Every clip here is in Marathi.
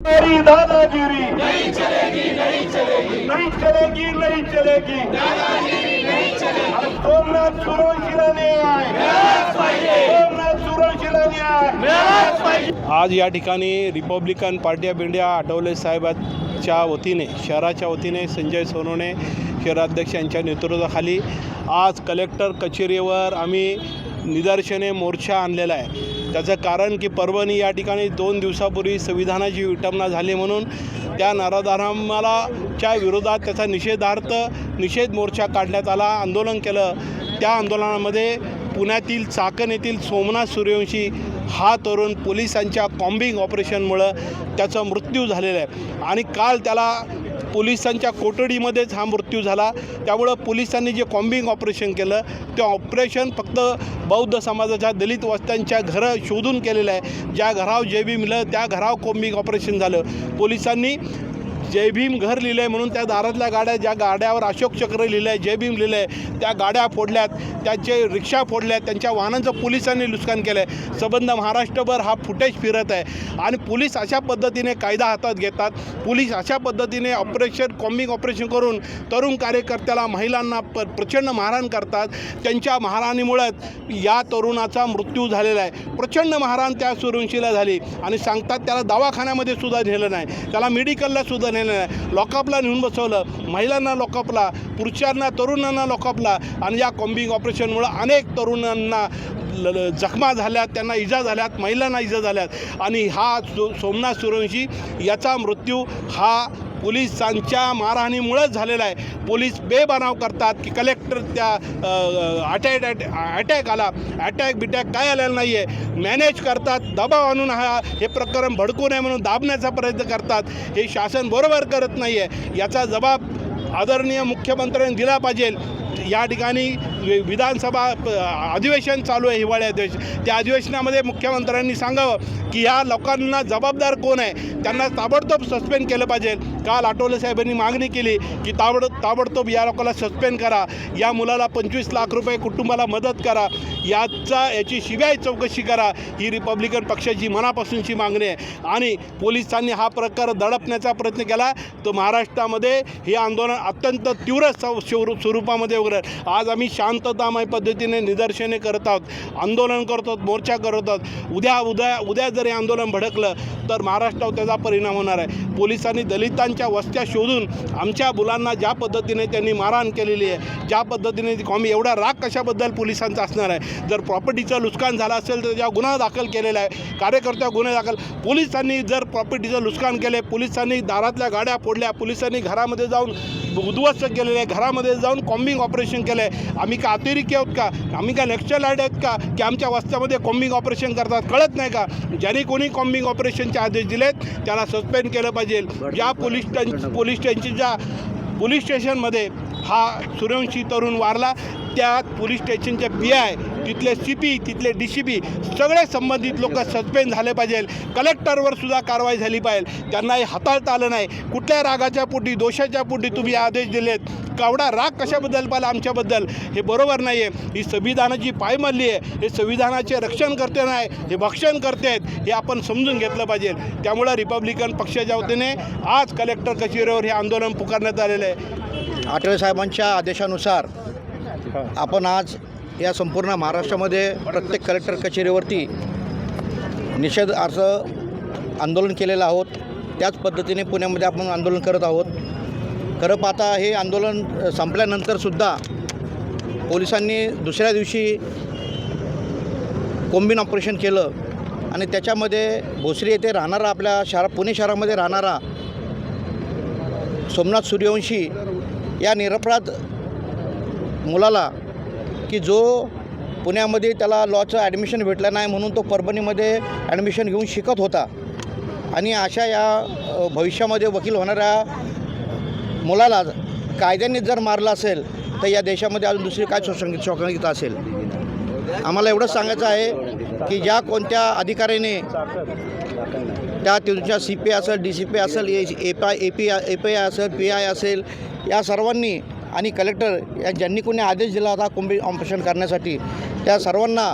हमारी दादागिरी नहीं चलेगी नहीं चलेगी। नहीं चलेगी नहीं चलेगी दादागिरी नहीं चलेगी सोमनाथ सुरवशीला न्याय सोमनाथ सुरवशीला न्याय आज या ठिकाणी republican party of India Athawale साहेबांच्या वतीने शहराच्या वतीने संजय सोनवणे शहराध्यक्ष यांच्या नेतृत्वाखाली आज कलेक्टर कचेरीवर आम्ही निदर्शने मोर्चा आणलेला आहे. त्याचं कारण की परभणी या ठिकाणी दोन दिवसापूर्वी संविधानाची विटंबना झाली म्हणून त्या नराधारामाला च्या विरोधात त्याचा निषेधार्थ निषेध मोर्चा काढण्यात आला आंदोलन केलं. त्या आंदोलनामध्ये पुण्यातील चाकण येथील सोमनाथ सूर्यवंशी हा तरुण पोलिसांच्या कॉम्बिंग ऑपरेशनमुळं त्याचा मृत्यू झालेला आहे. आणि काल त्याला पोलिसांच्या कोठडीमध्येच हा मृत्यू झाला. त्यामुळं पोलिसांनी जे कॉम्बिंग ऑपरेशन केलं ते ऑपरेशन फक्त बौद्ध समाजाच्या दलित वस्त्यांच्या घरं शोधून केलेलं आहे. ज्या घराव जे बी मिळलं त्या घराव कॉम्बिंग ऑपरेशन झालं. पोलिसांनी जय भीम घर लिहिलं आहे म्हणून त्या दारातल्या गाड्या ज्या गाड्यावर अशोक चक्र लिहिलं आहे जय भीम लिहिलं आहे त्या गाड्या फोडल्यात त्याचे रिक्षा फोडल्यात त्यांच्या वाहनांचं पोलिसांनी नुकसान केलं आहे संबंध महाराष्ट्रभर हा फुटेज फिरत आहे. आणि पोलीस अशा पद्धतीने कायदा हातात घेतात. पोलीस अशा पद्धतीने ऑपरेशन कॉम्बिंग ऑपरेशन करून तरुण कार्यकर्त्याला महिलांना प प्रचंड मारहाण करतात. त्यांच्या मारहाणीमुळेच या तरुणाचा मृत्यू झालेला आहे. प्रचंड महाराण त्या सुरवंशीला झाली. आणि सांगतात त्याला दवाखान्यामध्ये सुद्धा नेलं नाही. त्याला मेडिकलला सुद्धा नेलं नाही. लॉकअपला नेऊन बसवलं. महिलांना लॉकअपला पुरुषांना तरुणांना लॉकअपला आणि या कॉम्बिंग ऑपरेशनमुळं अनेक तरुणांना ल- जखमा झाल्यात त्यांना इजा झाल्यात महिलांना इजा झाल्यात. आणि हा सो सोमनाथ सूर्यवंशी याचा मृत्यू हा पोलिसांच्या मारहाणीमुळेच झालेला आहे. पोलीस बेबनाव करतात की कलेक्टर त्या अटॅक अटॅक आला. अटॅक बिटॅक काय आलेला नाही आहे मॅनेज करतात दबाव आणून हा हे प्रकरण भडकू नये म्हणून दाबण्याचा प्रयत्न करतात. हे शासन बरोबर करत नाही आहे याचा जबाब आदरणीय मुख्यमंत्र्यांनी दिला पाहिजे. या ठिकाणी विधानसभा अधिवेशन चालू आहे हिवाळी अधिवेशन त्या अधिवेशनामध्ये मुख्यमंत्र्यांनी सांगावं की या लोकांना जबाबदार कोण आहे? त्यांना ताबडतोब सस्पेंड केलं पाहिजे. काल आठवले साहेबांनी मागणी केली की ताबड ताबडतोब या लोकांना सस्पेंड करा. या मुलाला पंचवीस लाख रुपये कुटुंबाला मदत करा. याचा याची शिवाय चौकशी करा. ही रिपब्लिकन पक्षाची मनापासूनची मागणी आहे. आणि पोलिसांनी हा प्रकार दडपण्याचा प्रयत्न केला. तर महाराष्ट्रामध्ये हे आंदोलन अत्यंत तीव्र स्व- स्वरूपामध्ये वगैरे आज आम्ही शा शांततामय पद्धतीने निदर्शने करत आहोत आंदोलन करतो मोर्चा करत आहोत. उद्या उद्या उद्या जर हे आंदोलन भडकलं तर महाराष्ट्रावर त्याचा परिणाम होणार आहे. पोलिसांनी दलितांच्या वस्त्या शोधून आमच्या मुलांना ज्या पद्धतीने त्यांनी मारहाण केलेली आहे ज्या पद्धतीने ती कॉमी एवढा राग कशाबद्दल पोलिसांचा असणार आहे? जर प्रॉपर्टीचं नुकसान झालं असेल तर त्या गुन्हा दाखल केलेला आहे कार्यकर्त्या गुन्हे दाखल पोलिसांनी जर प्रॉपर्टीचं नुकसान केले पोलिसांनी दारातल्या गाड्या फोडल्या पोलिसांनी घरामध्ये जाऊन उद्ध्वस्त केलेले आहे घरामध्ये जाऊन कॉम्बिंग ऑपरेशन केलं आहे आम्ही का अतिरेकी आहोत का? आम्ही का नक्षल लाइट आहेत का? की आमच्या वस्त्यामध्ये कॉम्बिंग ऑपरेशन करतात कळत नाही का? ज्यांनी कोणी कॉम्बिंग ऑपरेशनचे आदेश दिलेत त्याला सस्पेंड केलं पाहिजे. ज्या पोलीस स्टॅ पोलीस स्टेशनच्या पोलीस स्टेशनमध्ये हा सूर्यवंशी तरुण वारला त्या पोलीस स्टेशनचे पी आय तिथले सी पी तिथले डी सी पी सगळे संबंधित लोक सस्पेंड झाले पाहिजे. कलेक्टरवर सुद्धा कारवाई झाली पाहिजे. त्यांना हे हाताळता आलं नाही. कुठल्या रागाच्या पोटी दोषाच्या पोटी तुम्ही आदेश दिलेत? कावडा राग कशाबद्दल पाहिला आमच्याबद्दल? हे बरोबर नाही आहे ही संविधानाची पायमल्ली आहे. हे संविधानाचे रक्षण करते नाही हे भक्षण करते आहेत हे आपण समजून घेतलं पाहिजे. त्यामुळं रिपब्लिकन पक्षाच्या वतीने आज कलेक्टर कचेरीवर हे आंदोलन पुकारण्यात आलेलं आहे. आठवले साहेबांच्या आदेशानुसार आपण आज या संपूर्ण महाराष्ट्रामध्ये प्रत्येक कलेक्टर कचेरीवरती निषेध अर्ज आंदोलन केलेलं आहोत. त्याच पद्धतीने पुण्यामध्ये आपण आंदोलन करत आहोत. खरं पाहता हे आंदोलन संपल्यानंतरसुद्धा पोलिसांनी दुसऱ्या दिवशी कोंबिन ऑपरेशन केलं आणि त्याच्यामध्ये भोसरी येथे राहणारा आपल्या शहरा पुणे शहरामध्ये राहणारा सोमनाथ सूर्यवंशी या निरपराध मुलाला की जो पुण्यामध्ये त्याला लॉचं ॲडमिशन भेटलं नाही म्हणून तो परभणीमध्ये ॲडमिशन घेऊन शिकत होता. आणि अशा या भविष्यामध्ये वकील होणाऱ्या मुलाला कायद्याने जर मारलं असेल तर या देशामध्ये अजून दुसरी काय शोषण शोषणिकता असेल? आम्हाला एवढंच सांगायचं आहे की ज्या कोणत्या अधिकाऱ्याने त्या तुमच्या सी पी असेल डी सी पी असेल A A P A P A P I असेल पी आय असेल या सर्वांनी आणि कलेक्टर या ज्यांनी कोणी आदेश दिला होता कुंभी ऑपरेशन करण्यासाठी त्या सर्वांना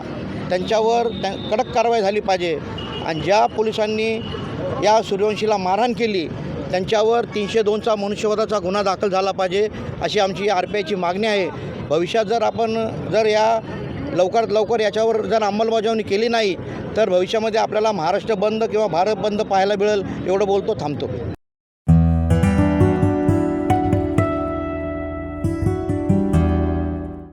त्यांच्यावर त्या कडक कारवाई झाली पाहिजे. आणि ज्या पोलिसांनी या सूर्यवंशीला मारहाण केली त्यांच्यावर तीनशे दोनचा मनुष्यवधाचा गुन्हा दाखल झाला पाहिजे अशी आमची आर पी आयची मागणी आहे. भविष्यात जर आपण जर या लवकरात लवकर याच्यावर जर अंमलबजावणी केली नाही तर भविष्यामध्ये आपल्याला महाराष्ट्र बंद किंवा भारत बंद पाहायला मिळेल एवढं बोलतो थांबतो.